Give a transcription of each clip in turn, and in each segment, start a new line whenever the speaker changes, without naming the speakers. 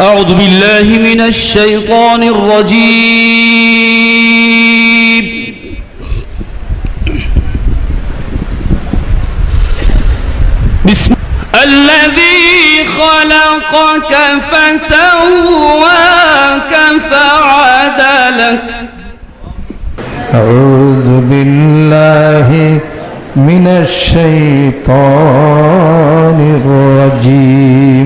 أعوذ بالله من الشيطان الرجيم. بسم الذي خلقك فسواك فعدلك.
أعوذ بالله من الشيطان الرجيم.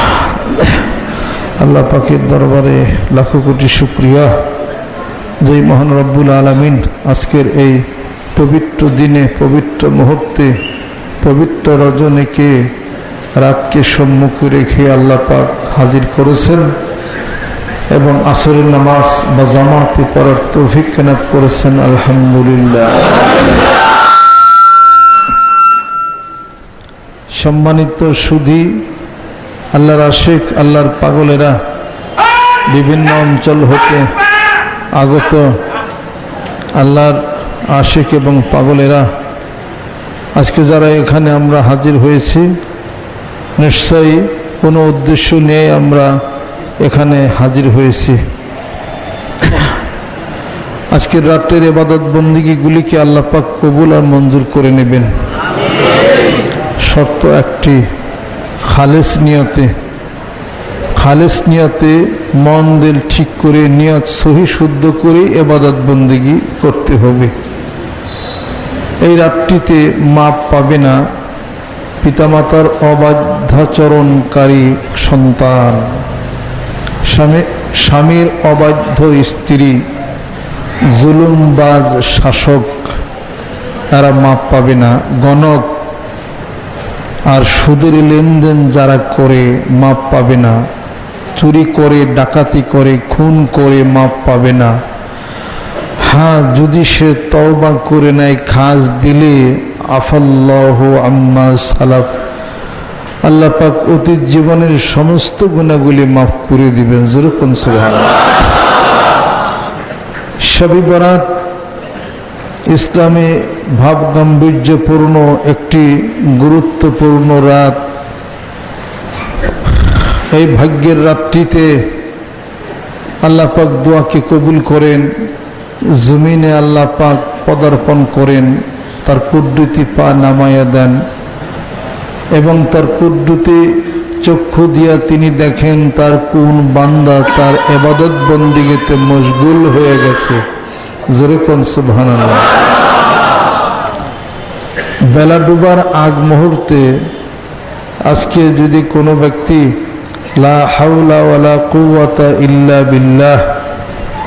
আল্লাহ পাকের দরবারে লাখো কোটি শুক্রিয়া। যেই মহান রব্বুল আলমিন আজকের এই পবিত্র দিনে, পবিত্র মুহূর্তে, পবিত্র রজনীকে রাতকে সম্মুখে রেখে আল্লাহ পাক হাজির করেছেন এবং আসরের নামাজ বা জামাতে পড়ার তৌফিক কেনাত করেছেন, আলহামদুলিল্লাহ। সম্মানিত সুধী আল্লাহর আশেক, আল্লাহর পাগলেরা বিভিন্ন অঞ্চল হতে আগত আল্লাহর আশেক এবং পাগলেরা। আজকে যারা এখানে আমরা হাজির হয়েছি, নিশ্চয়ই কোনো উদ্দেশ্য নিয়ে আমরা এখানে হাজির হয়েছি। আজকের রাত্রের এবাদত বন্দিগিগুলিকে আল্লাহ পাক কবুল আর মঞ্জুর করে নেবেন। শর্ত একটি খালেস নিয়তে খালেস নিয়তে মন দিল ঠিক করে, নিয়ত সহি শুদ্ধ করে এবাদত বন্দিগি করতে হবে। এই রাতটিতে মাপ পাবে না পিতামাতার অবাধ্যাচরণকারী সন্তান। স্বামী, স্বামীর অবাধ্য স্ত্রী, জুলুমবাজ শাসক, তারা মাপ পাবে না। গণক আর সুদের লেনদেন যারা করে, মাপ পাবে না। চুরি করে, ডাকাতি করে, খুন করে, মাপ পাবে না। হ্যাঁ যদি সে তওবা করে নেয়, খাস দিলে, আফাল্লাহ আম্মা সালাফ। আল্লাহ পাক অতীত জীবনের সমস্ত গুণাগুলি মাফ করে দিবেন। যেরকম সুহান সবই বরাত। ইসলামে ভাব গাম্ভীর্যপূর্ণ একটি গুরুত্বপূর্ণ রাত। এই ভাগ্যের রাতটিতে আল্লাহ পাক দোয়াকে কবুল করেন, জমিনে আল্লাহ পাক পদার্পণ করেন, তার কুদ্দুতি পা নামাইয়া দেন এবং তার কুদ্দুতি চক্ষু দিয়া তিনি দেখেন তার কোন বান্দা তার এবাদত বন্দিগিতে মশগুল হয়ে গেছে। জোরে কোন বেলা ডুবার আগ মুহূর্তে আজকে যদি কোনো ব্যক্তি লা হাওলা ওয়ালা ইল্লা বিল্লাহ,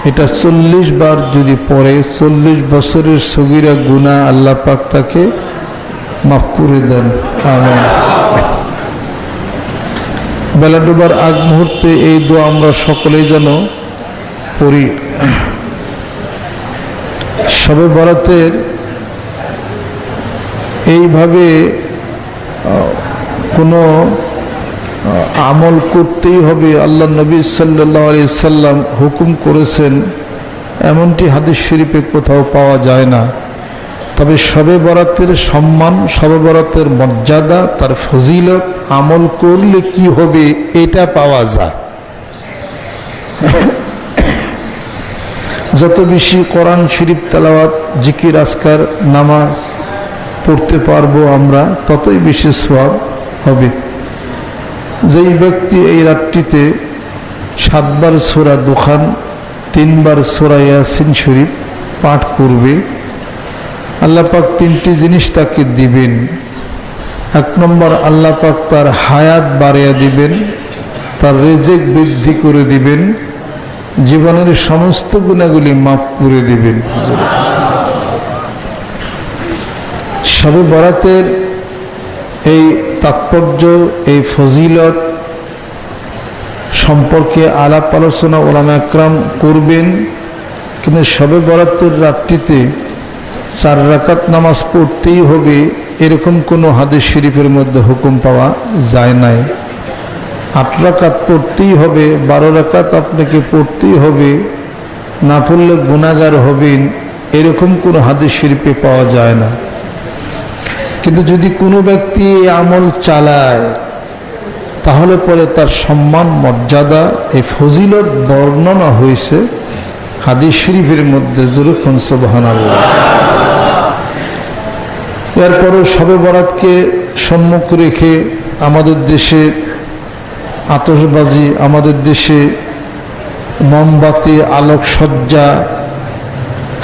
এটা চল্লিশ বার যদি পড়ে, চল্লিশ বছরের সগিরা গুণা আল্লাহ পাক তাকে মাফ করে দেন। বেলা ডুবার আগ মুহূর্তে এই দোয়া আমরা সকলেই যেন পড়ি। সবে বরাতের এইভাবে কোনো আমল করতেই হবে আল্লাহ নবী সাল্লাহ আলি সাল্লাম হুকুম করেছেন, এমনটি হাদিস শরীফে কোথাও পাওয়া যায় না। তবে সবে বরাতের সম্মান, সবে বরাতের মর্যাদা, তার ফজিলত আমল করলে কি হবে এটা পাওয়া যায়। যত বেশি কোরআন শরীফ, তেলাওয়াত, জিকির, আজকার, নামাজ পড়তে পারব আমরা, ততই বেশি সোয়াব হবে। যেই ব্যক্তি এই রাতটিতে সাতবার সোরা দোকান তিনবার সোরা ইয়াসিন শরীফ পাঠ করবে আল্লাপাক তিনটি জিনিস তাকে দিবেন। এক নম্বর আল্লাপাক তার হায়াত বাড়িয়ে দিবেন, তার রেজেক বৃদ্ধি করে দিবেন জীবনের সমস্ত গুণাগুলি মাফ করে দিবেন। সবে বরাতের এই তাৎপর্য, এই ফজিলত সম্পর্কে আলাপ আলোচনা ওলামা একরাম করবেন, কিন্তু সবে বরাতের রাত্রিতে চার রাকাত নামাজ পড়তেই হবে, এরকম কোনো হাদিস শরীফের মধ্যে হুকুম পাওয়া যায় নাই। আট রাকাত পড়তেই হবে, বারো রাকাত আপনাকে পড়তেই হবে, না পড়লে গুণাগার হবেন, এরকম কোনো হাদিস শরীফে পাওয়া যায় না। কিন্তু যদি কোনো ব্যক্তি এই আমল চালায়, তাহলে পরে তার সম্মান, মর্যাদা এই ফজিলত বর্ণনা হয়েছে হাদিস শরীফের মধ্যে জরুফন সুবহান এরপরও সবে বরাতকে সম্মুখ রেখে আমাদের দেশে আতসবাজি আমাদের দেশে মোমবাতি, আলোকসজ্জা,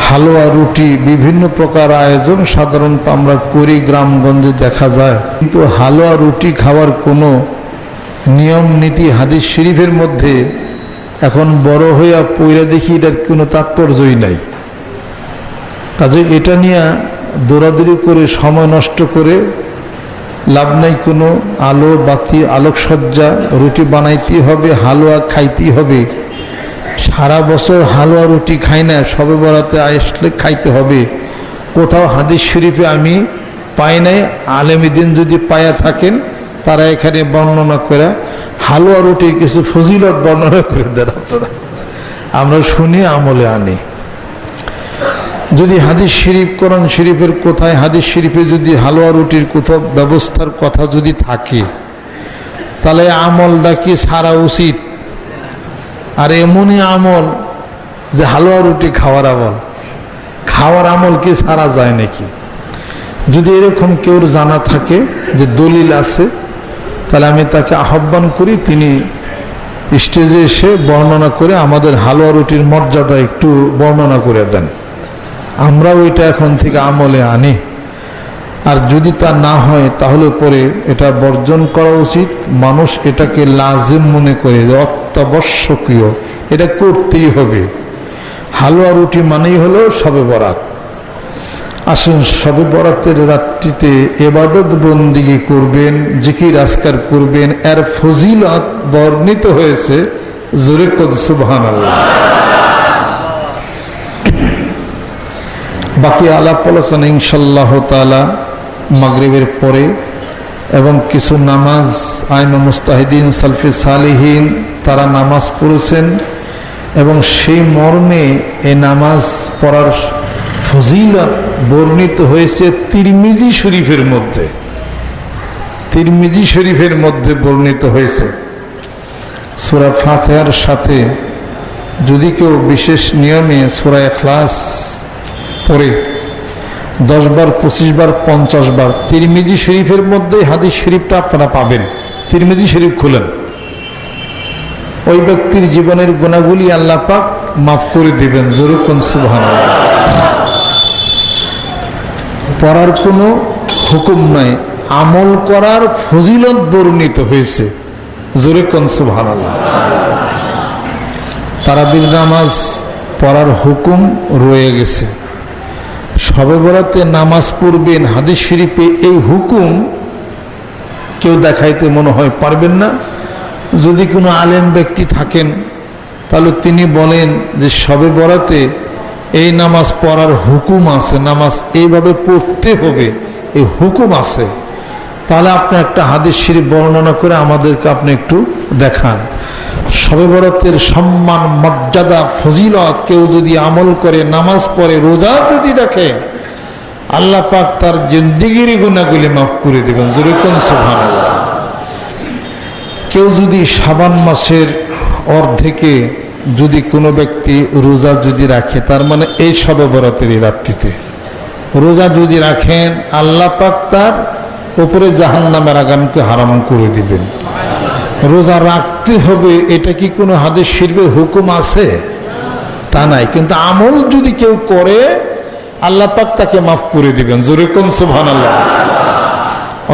হালুয়া, রুটি, বিভিন্ন প্রকার আয়োজন সাধারণত আমরা করি গ্রামগঞ্জে দেখা যায়। কিন্তু হালুয়া, রুটি খাওয়ার কোনো নিয়ম, নীতি, হাদিস শরীফের মধ্যে এখন বড় হইয়া পইরা দেখি এটার কোনো তাৎপর্যই নাই। কাজে এটা নিয়ে দৌড়াদৌড়ি করে, সময় নষ্ট করে লাভ নাই কোনো আলো, বাতি, আলোকসজ্জা, রুটি বানাইতেই হবে, হালুয়া খাইতেই হবে। সারা বছর হালুয়া, রুটি খাই না, সবে বরাতে আসলে খাইতে হবে। কোথাও হাদিস শরীফে আমি পাই নাই আলেমিদিন যদি পায়া থাকেন, তারা এখানে বর্ণনা করে, হালুয়া রুটির কিছু ফজিলত বর্ণনা করে দেন আপনারা। আমরা শুনি আমলে আনি। যদি হাদিস শরীফ, কোরআন শরীফের কোথায়, হাদিস শরীফে যদি হালুয়া রুটির কোথাও ব্যবস্থার কথা যদি থাকে, তাহলে আমলটা কি সারা উচিত? আর এমনই আমল যে হালুয়া রুটি খাওয়ার আমল। খাওয়ার আমল কি সারা যায় নাকি? যদি এরকম কেউ জানা থাকে যে দলিল আছে, তাহলে আমি তাকে আহ্বান করি তিনি স্টেজে এসে বর্ণনা করে আমাদের হালুয়া রুটির মর্যাদা একটু বর্ণনা করে দেন। আমরা ওইটা এখন থেকে আমলে আনি। আর যদি তা না হয়, তাহলে পরে এটা বর্জন করা উচিত। মানুষ এটাকে লাজিম মনে করে অত্যাবশ্যকীয়, এটা করতেই হবে। হালুয়া রুটি মানেই হলো সবে বরাত। আসুন সবে বরাতের রাত্রিতে এবাদত বন্দিগি করবেন, জিকির আজকার করবেন, এর ফজিলত বর্ণিত হয়েছে জোরে কদ আল্লাহ বাকি আলাপ আলোচনা ইনশাল্লাহ তালা মাগরিবের পরে এবং কিছু নামাজ আইন মুস্তাহিদিন, সালফি সালিহীন তারা নামাজ পড়েছেন এবং সেই মর্মে এ নামাজ পড়ার ফজিলত বর্ণিত হয়েছে তিরমিজি শরীফের মধ্যে। তিরমিজি শরীফের মধ্যে বর্ণিত হয়েছে। সুরা ফাতেহার সাথে যদি কেউ বিশেষ নিয়মে সুরা এখলাস পড়ে দশ বার পঁচিশ বার পঞ্চাশ বার তিরমিজি শরীফের মধ্যে হাদিস শরীফটা আপনারা পাবেন। তিরমিজি শরীফ খুলেন। ওই ব্যক্তির জীবনের গুণাগুলি আল্লাহ পাক মাফ করে দিবেন। জরুকুন সুবহান পড়ার কোনো হুকুম নাই। আমল করার ফজিলত বর্ণিত হয়েছে। জরুকুন সুবহান তারাবির নামাজ পড়ার হুকুম রয়ে গেছে। সবে বরাতে নামাজ পড়বেন, হাদিস শরীফে এই হুকুম কেউ দেখাইতে মনে হয় পারবেন না। যদি কোনো আলেম ব্যক্তি থাকেন, তাহলে তিনি বলেন যে সবে বরাতে এই নামাজ পড়ার হুকুম আছে, নামাজ এইভাবে পড়তে হবে, এই হুকুম আছে। তাহলে আপনি একটা হাদিস শরীফ বর্ণনা করে আমাদেরকে আপনি একটু দেখান। সবে সম্মান, মর্যাদা, ফজিলত কেউ যদি আমল করে, নামাজ পড়ে, রোজা যদি দেখে, আল্লাহ পাক তার জিন্দিগিরি গুণাগুলি মাফ করে দেবেন। যেরকম সোহান কেউ যদি সাবান মাসের অর্ধেকে যদি কোনো ব্যক্তি রোজা যদি রাখে, তার মানে এই সবে এই রাত্রিতে। রোজা যদি রাখেন, আল্লাহ পাক তার উপরে জাহান নামের আগামকে হারাম করে দিবেন। রোজা রাখতে হবে, এটা কি কোনো হাদিস শিল্পের হুকুম আছে? তা নাই। কিন্তু আমল যদি কেউ করে, আল্লাহ পাক তাকে মাফ করে দিবেন। জোরে কোন সুবহান আল্লাহ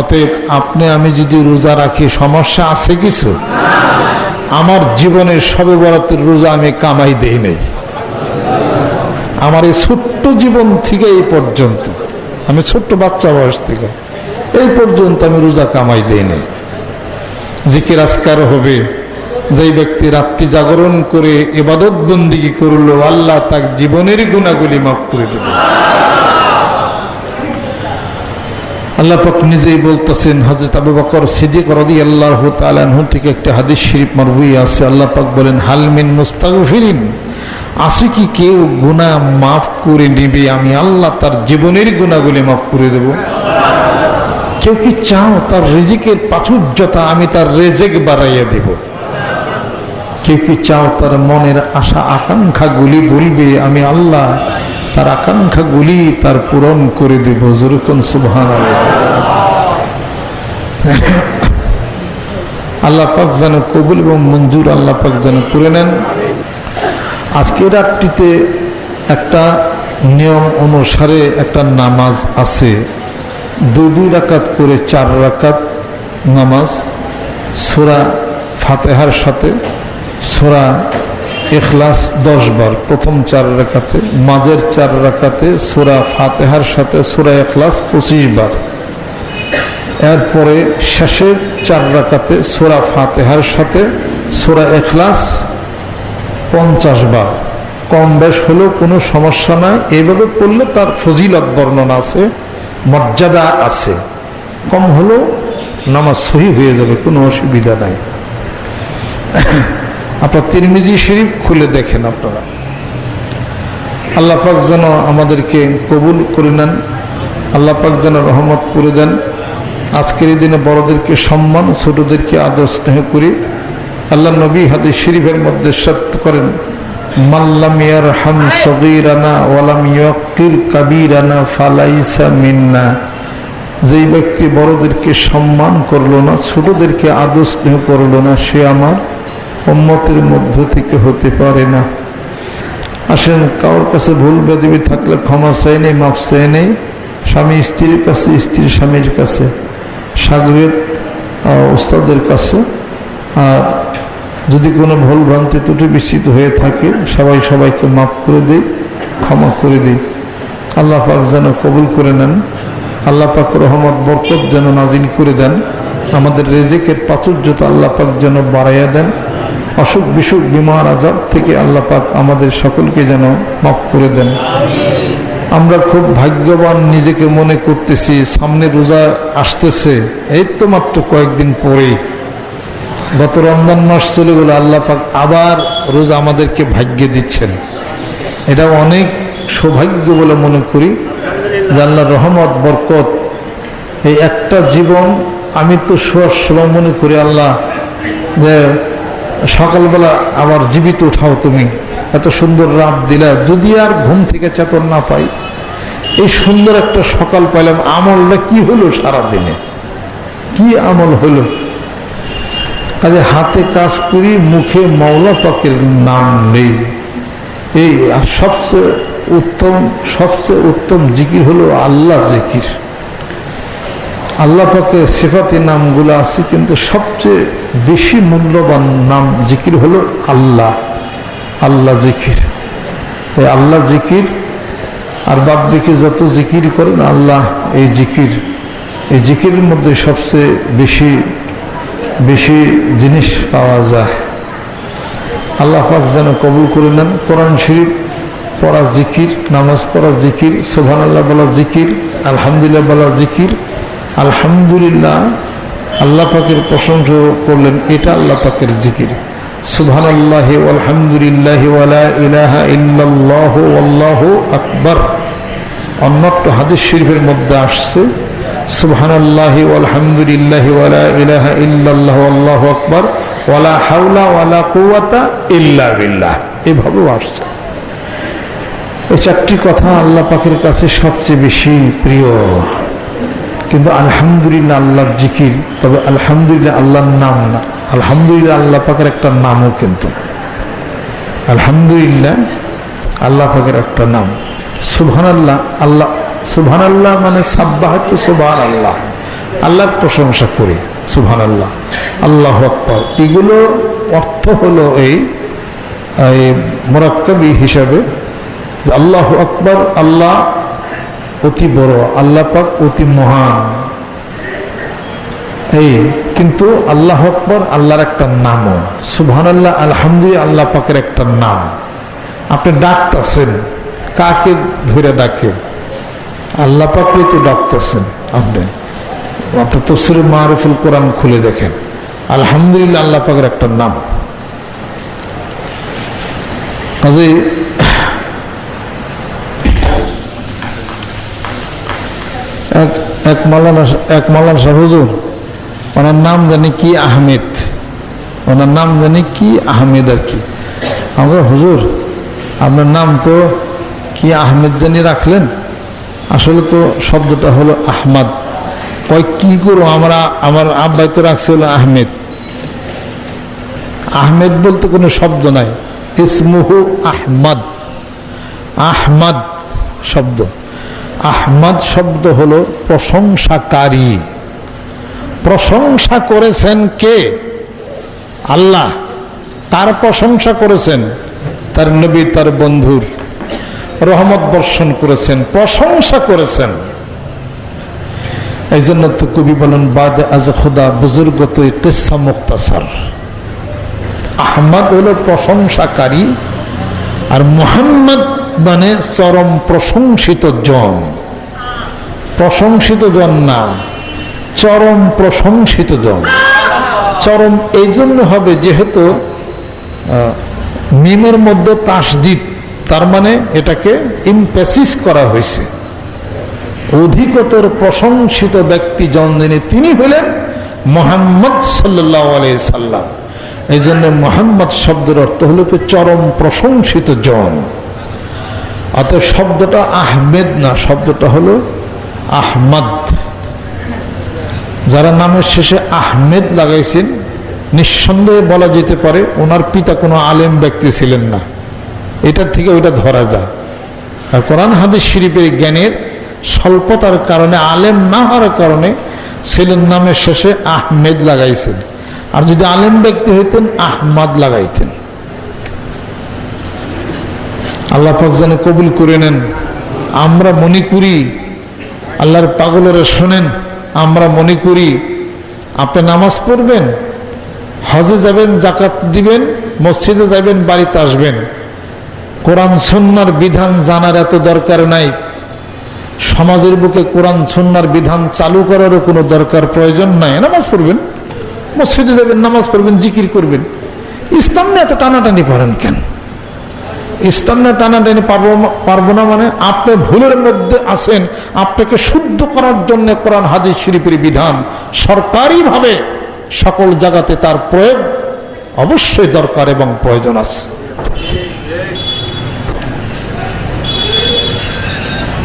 অতএব আপনি, আমি যদি রোজা রাখি, সমস্যা আছে কিছু? আমার জীবনের সবে বরাতের রোজা আমি কামাই দেই নাই। আমার এই ছোট্ট জীবন থেকে এই পর্যন্ত, আমি ছোট্ট বাচ্চা বয়স থেকে, এই পর্যন্ত আমি রোজা কামাই দেই নাই। জিকির আজকার হবে। যেই ব্যক্তি রাত্রি জাগরণ করে এবাদত বন্দিগি করল, আল্লাহ তার জীবনের গুণাগুলি মাফ করে দেবে। আল্লাহ পাক নিজেই বলতেছেন হজরত আবু বকর সিদ্দিক রাদি আল্লাহ তালানহু থেকে একটা হাদিস শরীফ মারবুই আছে। আল্লাহ পাক বলেন হালমিন মুস্তাগফিরিন? আছে কি কেউ গুনাহ মাফ করে নেবে? আমি আল্লাহ তার জীবনের গুণাগুলি মাফ করে দেব। কেউ কি চাও তার রেজিকের প্রাচুর্যতা আমি তার রেজেক বাড়াইয়া দেব? কেউ কি চাও তার মনের আশা আকাঙ্ক্ষাগুলি বলবে, আমি আল্লাহ তার আকাঙ্ক্ষাগুলি তার পূরণ করে দেব। যেরকম সুবহান আল্লাহ পাক যেন কবুল এবং মঞ্জুর আল্লাহ পাক যেন করে নেন। আজকের রাতটিতে একটা নিয়ম অনুসারে একটা নামাজ আছে। দুই রাকাত করে চার রাকাত নামাজ, সোরা ফাতেহার সাথে, সোরা এখলাস দশ বার প্রথম চার রাকাতে, মাঝের চার রাকাতে, সোরা ফাতেহার সাথে, সোরা এখলাস পঁচিশ বার এরপরে শেষের চার রাকাতে, সোরা ফাতেহার সাথে, সোরা এখলাস পঞ্চাশ বার কম বেশ হলেও কোনো সমস্যা না এইভাবে পড়লে তার ফজিলত বর্ণনা আছে। মর্যাদা আছে। কম হলেও নামাজ সহি হয়ে যাবে, কোনো অসুবিধা নাই। আপনার তিরমিজি শরীফ খুলে দেখেন আপনারা। আল্লাহ পাক যেন আমাদেরকে কবুল করে নেন, আল্লাহ পাক যেন রহমত করে দেন। আজকের এই দিনে বড়দেরকে সম্মান, ছোটদেরকে আদর স্নেহ করি। আল্লাহ নবী হাদিস শরীফের মধ্যে সত্য করেন মাল্লাম ইয়ারহাম ওয়ালাম ফালাইসা মিন্না। যেই ব্যক্তি বড়দেরকে সম্মান করল না, ছোটদেরকে আদর স্নেহ করল না, সে আমার উম্মতের মধ্য থেকে হতে পারে না। আসেন, কারোর কাছে ভুল বেদিবি থাকলে ক্ষমা চাই নেই, মাফ চাই নেই। স্বামী স্ত্রীর কাছে স্ত্রী স্বামীর কাছে। সাগরের ওস্তাদের কাছে। আর যদি কোনো ভুল ভ্রান্তি ত্রুটি বিস্তৃত হয়ে থাকে, সবাই সবাইকে মাফ করে দিই, ক্ষমা করে দিই। আল্লাহ পাক যেন কবুল করে নেন, আল্লাহ পাক রহমত, বরকত যেন নাজিল করে দেন, আমাদের রেজেকের প্রাচুর্যতা আল্লাহ পাক যেন বাড়াইয়া দেন, অসুখ বিসুখ, বিমার আজাব থেকে আল্লাহ পাক আমাদের সকলকে যেন মাফ করে দেন। আমরা খুব ভাগ্যবান নিজেকে মনে করতেছি, সামনে রোজা আসতেছে, এই তো মাত্র কয়েকদিন পরেই। গত রমজান মাস চলে গেল, আল্লাহ পাক আবার রোজা আমাদেরকে ভাগ্যে দিচ্ছেন। এটা অনেক সৌভাগ্য বলে মনে করি যে আল্লাহ রহমত, বরকত, এই একটা জীবন আমি তো শোয়ার সময় মনে করি আল্লাহ, যে সকালবেলা আবার জীবিত উঠাও তুমি, এত সুন্দর রাত দিলা, যদি আর ঘুম থেকে চেতন না পাই, এই সুন্দর একটা সকাল পাইলাম, আমলটা কি হলো সারা দিনে কি আমল হলো? কাজে হাতে কাজ করি, মুখে মাওলা পাকের নাম নেই। এই আর সবচেয়ে উত্তম সবচেয়ে উত্তম জিকির হলো আল্লাহ জিকির। আল্লাহ পাকের সেফাতি নামগুলো আছে, কিন্তু সবচেয়ে বেশি মূল্যবান নাম জিকির হলো আল্লাহ আল্লাহ জিকির। এই আল্লাহ জিকির, আর বাদ দিকে যত জিকির করেন, আল্লাহ এই জিকির। এই জিকিরের মধ্যে সবচেয়ে বেশি বেশি জিনিস পাওয়া যায়। আল্লাহ পাক যেন কবুল করে নেন। কোরআন শরীফ পড়া জিকির, নামাজ পড়া জিকির সোভান আল্লাহ বলা জিকির, আলহামদুলিল্লাহ বলা জিকির, আলহামদুলিল্লাহ আল্লাহ পাকের প্রশংসা করলেন, এটা আল্লাহ পাকের জিকির। সুবহান আল্লাহ আলহামদুলিল্লাহ ইলাহা আল্লাহ আকবর। অন্যত্র হাদিস শরীফের মধ্যে আসছে সুবহান আল্লাহ আলহামদুলিল্লাহ ওয়ালা ইলাহা ইল্লাল্লাহ আল্লাহ ওয়ালা হাওলা ওয়ালা কুওয়াতা বিল্লাহ। এভাবেও আসছে। এই চারটি কথা আল্লাহ পাকের কাছে সবচেয়ে বেশি প্রিয়। কিন্তু আলহামদুলিল্লাহ আল্লাহর জিকির, তবে আলহামদুলিল্লাহ আল্লাহর নাম না। আলহামদুলিল্লাহ আল্লাহ পাকের একটা নামও কিন্তু। আলহামদুলিল্লাহ আল্লাহ পাকের একটা নাম। সুবহান আল্লাহ আল্লাহ সুবহান আল্লাহ মানে সাব্বাহাত সুবহান আল্লাহ আল্লাহর প্রশংসা করি সুবহান আল্লাহ আল্লাহ আকবর। এগুলো অর্থ হলো এই মোরাক্কাবি হিসাবে আল্লাহ আকবর, আল্লাহ অতি বড়, আল্লাহ পাক অতি মহান। এই, কিন্তু আল্লাহ আকবর আল্লাহর একটা নামও। সুবহান আল্লাহ আলহামদুলিল্লাহ আল্লাহ পাকের একটা নাম। আপনি ডাকতেছেন, কাকে ধরে ডাকে? আল্লাহ পাককে তো ডাকতেছেন আপনি। আপনি তসুর মারুফুল কোরআন খুলে দেখেন। আলহামদুলিল্লাহ আল্লাহ পাকের একটা নাম। কাজে এক এক মালানা এক মালানা সাহেব, হুজুর, ওনার নাম জানি কি আহমেদ। ওনার নাম জানি কি আহমেদ আর কি। আমরা হুজুর, আপনার নাম তো কি আহমেদ জানি রাখলেন? আসলে তো শব্দটা হলো আহমদ। কয়, কি করো আমরা? আমার আব্বাই তো রাখছে হলো আহমেদ। আহমেদ বলতে কোনো শব্দ নাই। ইসমুহু আহমদ। আহমদ শব্দ। আহমদ শব্দ হলো প্রশংসাকারী। প্রশংসা করেছেন কে? আল্লাহ। তার প্রশংসা করেছেন? তার নবী, তার বন্ধুর। রহমত বর্ষণ করেছেন, প্রশংসা করেছেন। এই জন্য তো কবি বলেন, বাদে আজ খোদা বুজুর্গ তো কিসা মুক্তাসার। আহমদ হলো প্রশংসাকারী আর মোহাম্মদ মানে চরম প্রশংসিত জন। প্রশংসিত জন না, চরম প্রশংসিত জন। চরম এই জন্য হবে যেহেতু মিমের মধ্যে তাসদিদ তার মানে এটাকে ইমপেসিস করা হয়েছে। অধিকতর প্রশংসিত ব্যক্তি জন যিনি, তিনি হলেন মোহাম্মদ আলাই সাল্লাম। এই জন্য মোহাম্মদ শব্দের অর্থ হলো কি চরম প্রশংসিত জন। অতএব শব্দটা আহমেদ না, শব্দটা হলো আহমদ। যারা নামের শেষে আহমেদ লাগাইছেন, নিঃসন্দেহে বলা যেতে পারে ওনার পিতা কোনো আলেম ব্যক্তি ছিলেন না। এটার থেকে ওইটা ধরা যায়। আর কোরআন হাদিস শরীফের জ্ঞানের স্বল্পতার কারণে, আলেম না হওয়ার কারণে ছেলের নামের শেষে আহমেদ লাগাইছেন। আর যদি আলেম ব্যক্তি হইতেন, আহমদ লাগাইতেন। আল্লাহ পাক যেন কবুল করে নেন। আমরা মনে করি, আল্লাহর পাগলেরা শোনেন, আমরা মনে করি, আপনি নামাজ পড়বেন, হজে যাবেন, জাকাত দিবেন, মসজিদে যাবেন, বাড়িতে আসবেন। কোরআন সন্ন্যার বিধান জানার এত দরকার নাই। সমাজের বুকে কোরআন সন্ন্যার বিধান চালু করারও কোনো দরকার প্রয়োজন নাই। নামাজ পড়বেন, মসজিদে যাবেন, নামাজ পড়বেন, জিকির করবেন। ইসলাম নিয়ে এত টানাটানি পারেন কেন? ইসলাম নিয়ে টানাটানি পারব পারব না মানে আপনি ভুলের মধ্যে আছেন, আপনাকে শুদ্ধ করার জন্য কোরআন হাজির শরীফের বিধান সরকারিভাবে সকল জায়গাতে তার প্রয়োগ অবশ্যই দরকার এবং প্রয়োজন আছে।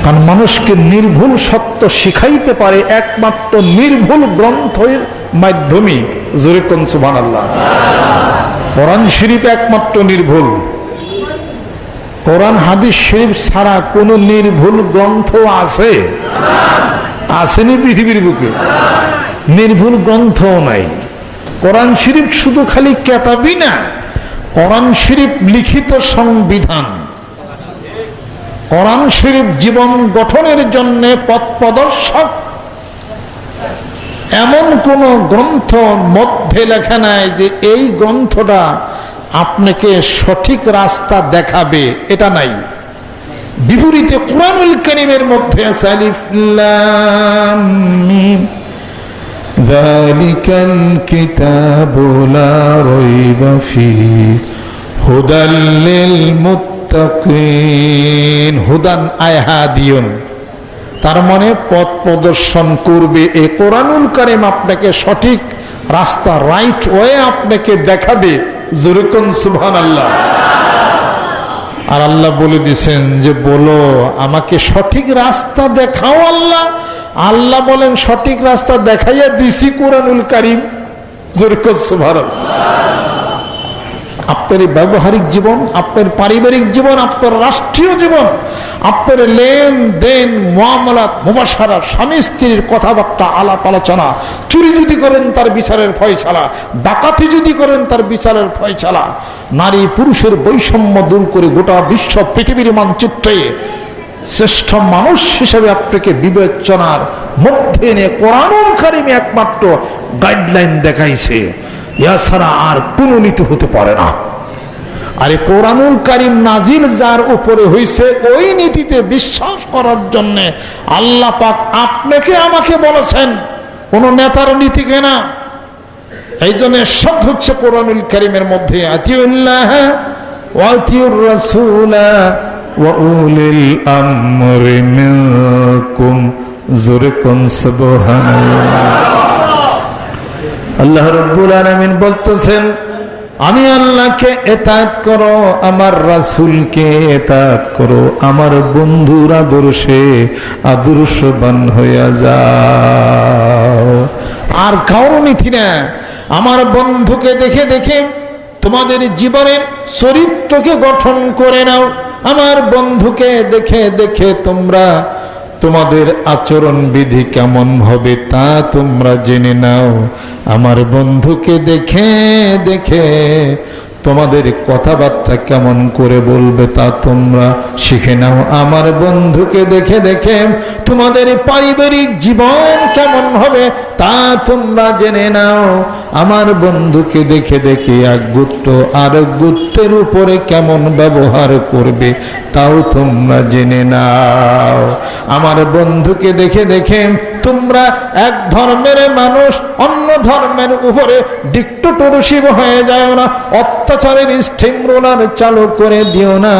কারণ মানুষকে নির্ভুল সত্য শিখাইতে পারে একমাত্র নির্ভুল গ্রন্থের মাধ্যমে। জোরে কোন সুবহান আল্লাহ কোরআন শরীফ একমাত্র নির্ভুল। কোরআন হাদিস শরীফ ছাড়া কোন নির্ভুল গ্রন্থ আছে। আসেনি পৃথিবীর বুকে। নির্ভুল গ্রন্থও নাই। কোরআন শরীফ শুধু খালি কেতাবি না, কোরআন শরীফ লিখিত সংবিধান। কোরআন শরীফ জীবন গঠনের জন্য পথ প্রদর্শক এমন কোন গ্রন্থ মধ্যে লেখা নাই যে এই গ্রন্থটা আপনাকে সঠিক রাস্তা দেখাবে এটা নাই বিপরীতে কোরআনুল করিমের মধ্যে আছে আলিফ লাম মিম ذلك الكتاب لا ريب فيه هدى للمتقين হুদান আয়হাদিয়ুন তার মানে পথ প্রদর্শন করবে এ কোরআনুল কারিম আপনাকে সঠিক রাস্তা রাইট ওয়ে আপনাকে দেখাবে। জুরুকুন সুবহান আল্লাহ আর আল্লাহ বলে দিছেন যে, বলো, আমাকে সঠিক রাস্তা দেখাও আল্লাহ। আল্লাহ বলেন, সঠিক রাস্তা দেখাইয়া দিছি কোরআনুল কারিম। জুরকুন সুবহান আপনার ব্যবহারিক জীবন, আপনার পারিবারিক জীবন, আপনার রাষ্ট্রীয় জীবন, আপনার লেনদেন, মামলাত, মুবাসারা, স্বামী স্ত্রীর কথাবার্তা, আলাপ আলোচনা, চুরি যদি করেন তার বিচারের ফয়সালা, ডাকাতি যদি করেন তার বিচারের ফয়সালা, নারী পুরুষের বৈষম্য দূর করে গোটা বিশ্ব পৃথিবীর মানচিত্রে শ্রেষ্ঠ মানুষ হিসেবে আপনাকে বিবেচনার মধ্যে এনে কোরআনুল কারিমে একমাত্র গাইডলাইন দেখাইছে। এছাড়া আর কোনো নীতি হতে পারে না। আরে কোরআনুল কারিম নাজিল যার উপরে হইছে, ওই নীতিতে বিশ্বাস করার জন্য আল্লাহ পাক আপনাকে আমাকে বলেছেন, কোন নেতার নীতি কেনা। এই জন্য সব হচ্ছে কোরআনুল কারিমের মধ্যে জোরে কোন সুবহানাল্লাহ। আল্লাহ রব্বুল আলামিন বলতেছেন, আমি আল্লাহকে এতাত করো, আমার রাসূলকে এতাত করো, আমার বন্ধুর আদর্শে আদর্শবান হইয়া যাও। আর কারও নীতি না আমার বন্ধুকে দেখে দেখে তোমাদের জীবনের চরিত্রকে গঠন করে নাও। আমার বন্ধুকে দেখে দেখে তোমরা তোমাদের আচরণ বিধি কেমন হবে তা তোমরা জেনে নাও। আমার বন্ধুকে দেখে দেখে তোমাদের কথাবার্তা কেমন করে বলবে তা তোমরা শিখে নাও। আমার বন্ধুকে দেখে দেখে তোমাদের পারিবারিক জীবন কেমন হবে তা তোমরা জেনে নাও। আমার বন্ধুকে দেখে দেখে এক গুত্র আর গুত্রের উপরে কেমন ব্যবহার করবে তাও তোমরা জেনে নাও। আমার বন্ধুকে দেখে দেখে তোমরা এক ধর্মের মানুষ, অন্য ধর্মের উপরে ডিক্টোটরশিব হয়ে যায় না, অত্যাচারের স্টিম চালু করে দিও না,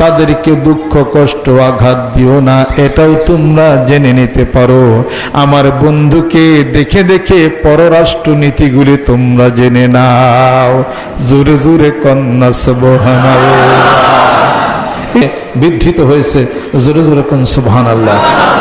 তাদেরকে দুঃখ, কষ্ট, আঘাত দিও না, এটাও তোমরা জেনে নিতে পারো। আমার বন্ধুকে দেখে দেখে পররাষ্ট্র নীতিগুলি তোমরা জেনে নাও। জোরে জোরে কন্যা সুবহানাল্লাহ বিধৃত হয়েছে। জোরে জোরে কোন সুবহান আল্লাহ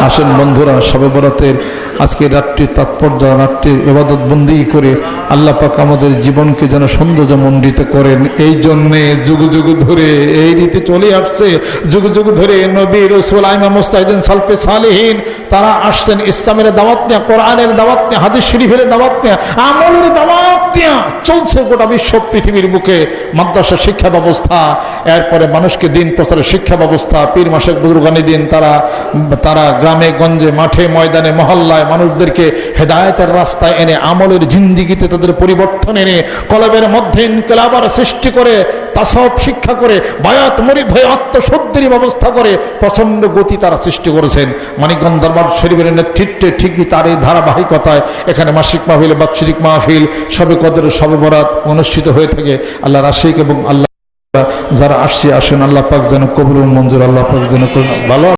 আসেন বন্ধুরা সবে বরাতের আজকে রাত্রি তাৎপর্য, রাত্রির এবাদত বন্দি করে আল্লাহ পাক আমাদের জীবনকে যেন সৌন্দর্য মণ্ডিত করেন। এই জন্যে যুগ যুগ ধরে এই রীতি চলে আসছে। যুগ যুগ ধরে নবী রসুল আইমা মুস্তাহিদিন সালফে সালেহীন, তারা আসছেন ইসলামের দাওয়াত নেয়া, কোরআনের দাওয়াত নেয়া, হাদিস শরীফের দাওয়াত নেয়া, আমলের দাওয়াত নেয়া চলছে গোটা বিশ্ব পৃথিবীর বুকে। মাদ্রাসা শিক্ষা ব্যবস্থা, এরপরে মানুষকে দিন প্রচারের শিক্ষা ব্যবস্থা, পীর মাসের বুজুর্গানি দিন তারা তারা গ্রামে, গঞ্জে, মাঠে, ময়দানে, মহল্লায় মানুষদেরকে হেদায়তের রাস্তায় এনে, আমলের জিন্দিগিতে তাদের পরিবর্তন এনে, কলবের মধ্যে ইনকেলাবার সৃষ্টি করে তাসব শিক্ষা করে, বায়াত মরিদ হয়ে আত্মশুদ্ধির ব্যবস্থা করে প্রচণ্ড গতি তারা সৃষ্টি করেছেন মানিকগঞ্জ দরবার শরীফের নেতৃত্বে ঠিকই তার এই ধারাবাহিকতায় এখানে মাসিক মাহফিল, বাৎসরিক মাহফিল সবে কদের সবে বরাত অনুষ্ঠিত হয়ে থাকে আল্লাহ রাশিক এবং আল্লাহ যারা আসছে, আসেন আল্লাহ পাক যেন কবুল মঞ্জুর, আল্লাহ পাক যেন। ভালো